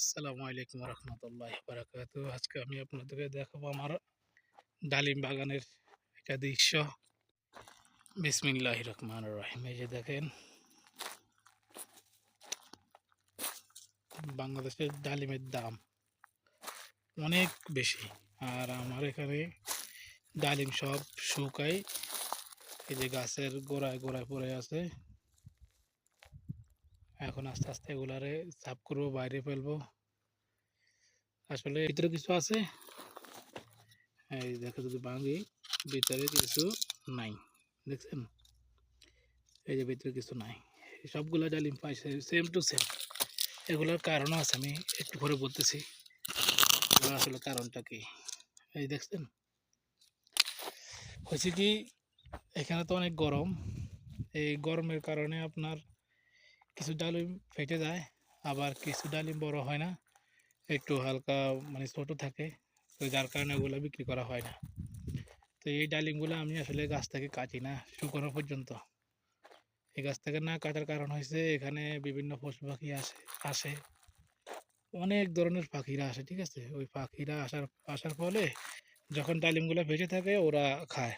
আসসালামু আলাইকুম রহমতুল্লাহ বারাকাতু আজকে আমি আপনাদেরকে দেখাবো আমার ডালিম বাগানের একটা দৃশ্য। বিসমিল্লাহ রহমান রহিম। এই যে দেখেন, বাংলাদেশের ডালিমের দাম অনেক বেশি। আর আমার এখানে ডালিম সব শুকাই এই যে গাছের গোড়ায় গোড়ায় পড়ে আছে। এখন আস্তে আস্তে এগুলারে সাফ করব, বাইরে ফেলব। আসলে ভিতরে কিছু আছে? এই দেখো যদি ভাঙি, ভিতরে কিছু নাই, দেখছেন? এই যে ভিতরে কিছু নাই। সবগুলা ডালিম পাইছে সেম টু সেম এগুলোর কারণও আছে, আমি একটু করে বলতেছি। আসলে কারণটা কি? এই দেখছেন? হয়েছে কি, এখানে তো অনেক গরম। এই গরমের কারণে আপনার কিছু ডালিম ফেটে যায়, আবার কিছু ডালিম বড় হয় না, একটু হালকা মানে ছোট থাকে, তো যার কারণে ওগুলো বিক্রি করা হয় না। তো এই ডালিমগুলো আমি আসলে গাছ থেকে কাটি না, শুকানো পর্যন্ত। এই গাছ থেকে না কাটার কারণ হয়েছে, এখানে বিভিন্ন পশু পাখি আসে আসে। অনেক ধরনের পাখিরা আসে, ঠিক আছে? ওই পাখিরা আসার আসার ফলে যখন ডালিমগুলো ভেসে থাকে, ওরা খায়।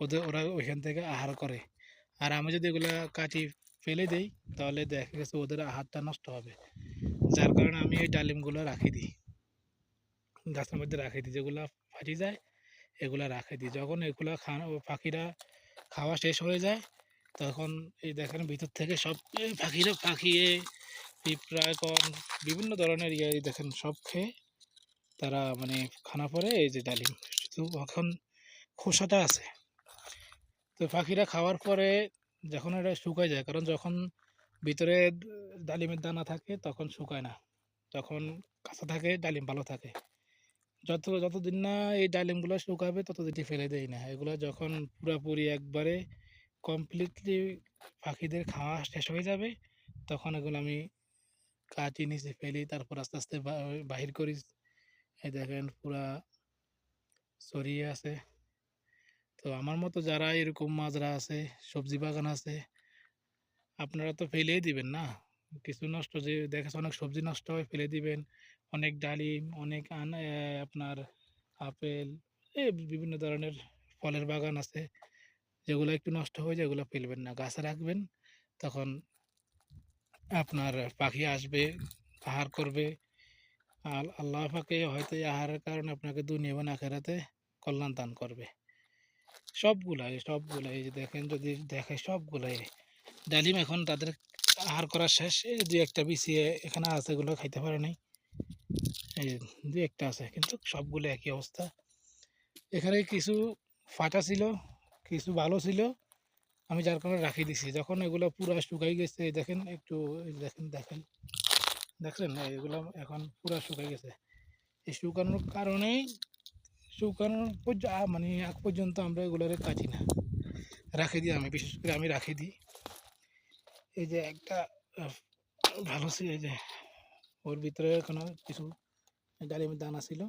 ওদের, ওরা ওইখান থেকে আহার করে। আর আমি যদি এগুলা কাটি ফেলে দেই, তাহলে দেখা গেছে ওদের আহারটা নষ্ট হবে। যার কারণে আমি এই ডালিমগুলো রাখি দিই। গাছের মধ্যে রাখি দিই, যেগুলো ফাটি যায়, এগুলো রাখি দিই। যখন এগুলা পাখিরা খাওয়া শেষ হয়ে যায়, তখন এই দেখেন ভিতর থেকে সব পাখিরা পাখিয়ে পিঁপড়া কন বিভিন্ন ধরনের ইয়ে দেখেন সব খেয়ে তারা মানে খানা পরে এই যে ডালিম। শুধু এখন খোসাটা আছে। তো পাখিরা খাওয়ার পরে যখন এটা শুকায় যায়, কারণ যখন ভিতরে ডালিমের দানা থাকে তখন শুকায় না। তখন কাঁচা থাকে, ডালিম ভালো থাকে। যত, যতদিন না এই ডালিমগুলো শুকাবে, ততদিনই ফেলে দেয় না। এগুলো যখন পুরোপুরি একবারে কমপ্লিটলি পাখিদের খাওয়া শেষ হয়ে যাবে, তখন এগুলো আমি কাটি নিচে ফেলি, তারপর আস্তে আস্তে বাহির করি। এই দেখেন পুরা ছড়িয়ে আছে। তো আমার মতো যারা এরকম মাজরা আছে, সবজি বাগান আছে, আপনারা তো ফেলেই দিবেন না? কিছু নষ্ট যে দেখেছে অনেক সবজি নষ্ট হয়, ফেলে দিবেন। অনেক ডালিম, অনেক আপনার আপেল এই বিভিন্ন ধরনের ফলের বাগান আছে, যেগুলো একটু নষ্ট হয়ে যায়, এগুলো ফেলবেন না। গাছে রাখবেন, তখন আপনার পাখি আসবে, আহার করবে। আল- আল্লাহ পাকে হয়তো এই আহারের কারণে আপনাকে দুনিয়া এবং আখেরাতে কল্যাণ দান করবে। সবগুলাই সবগুলাই দেখেন যদি দেখে সবগুলাই। ডালিম এখন তাদের আহার করা শেষ। এই দুই একটা বিছিয়ে এখানে আছে, এগুলো খাইতে পারে নাই। এই দুই একটা আছে, কিন্তু সবগুলো একই অবস্থা। এখানে কিছু ফাটা ছিল, কিছু ভালো ছিল। আমি যার কারণে রাখি দিছি। যখন এগুলো পুরো শুকাই গেছে দেখেন, একটু দেখেন দেখেন। দেখছেন এগুলো এখন পুরো শুকাই গেছে। এই শুকানোর কারণেই শুকানোর পর্য- আ- মানে আগ পর্যন্ত আমরা এগুলোরে কাটি না। রাখে দিই, আমি বিশেষ করে আমি রাখি দিই। এই যে একটা ভালো ছিল এই যে ওর ভিতরে কোনো কিছু ডালিমের দানা ছিল।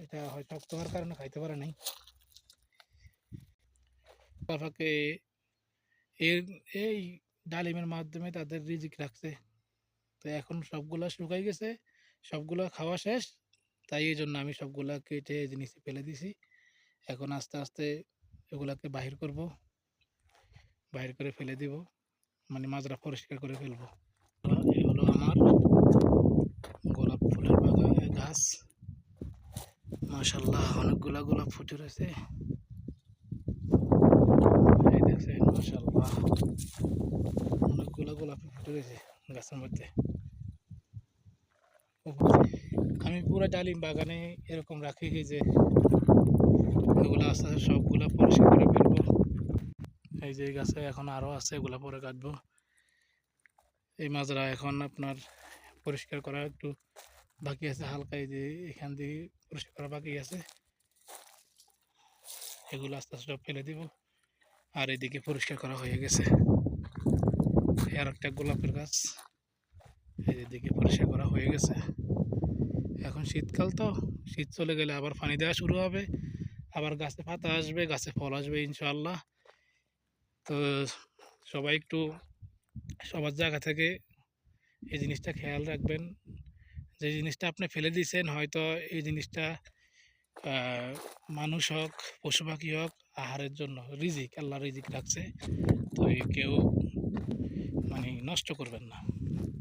এটা হয়তো শক্ত হওয়ার কারণে খাইতে পারে নাই। বাবাকে এর, এই ডালিমের মাধ্যমে তাদের রিজিক রাখছে। তো এখন সবগুলো শুকাই গেছে, সবগুলো খাওয়া শেষ। তাই এই জন্য আমি সবগুলা কেটে জিনিসে ফেলে দিছি। এখন আস্তে আস্তে এগুলাকে বাহির করব। বাহির করে ফেলে দিব। মানে মাজরা পরিষ্কার করে ফেলব। এই হলো আমার গোলাপ ফুলের বাগান গাছ। মাশাল্লাহ অনেকগুলা গোলাপ ফুটে রয়েছে। দেখছেন মাশাল্লাহ অনেকগুলা গোলাপ ফুটে রয়েছে গাছের মধ্যে। আমি পুরো ডালিম বাগানে এরকম রাখি যে এগুলো আস্তে আস্তে সবগুলা পরিষ্কার করে ফেলব। এই যে গাছে এখন আরও আছে, এগুলা পরে কাটবো। এই মাজরা এখন আপনার পরিষ্কার করা একটু বাকি আছে, হালকা এই যে এখান দিয়ে পরিষ্কার করা বাকি আছে। এগুলো আস্তে আস্তে সব ফেলে দিব। আর এদিকে পরিষ্কার করা হয়ে গেছে। আর একটা গোলাপের গাছ, এই যে দিকে পরিষ্কার করা হয়ে গেছে। এখন শীতকাল তো, শীত চলে গেলে আবার পানি দেওয়া শুরু হবে, আবার গাছে পাতা আসবে, গাছে ফল আসবে ইনশাল্লাহ তো সবাই একটু সবার জায়গা থেকে এই জিনিসটা খেয়াল রাখবেন। যে জিনিসটা আপনি ফেলে দিয়েছেন, হয়তো এই জিনিসটা মানুষ হোক, পশু পাখি হোক, আহারের জন্য রিজিক, আল্লাহ রিজিক রাখছে। তো কেউ মানে নষ্ট করবেন না।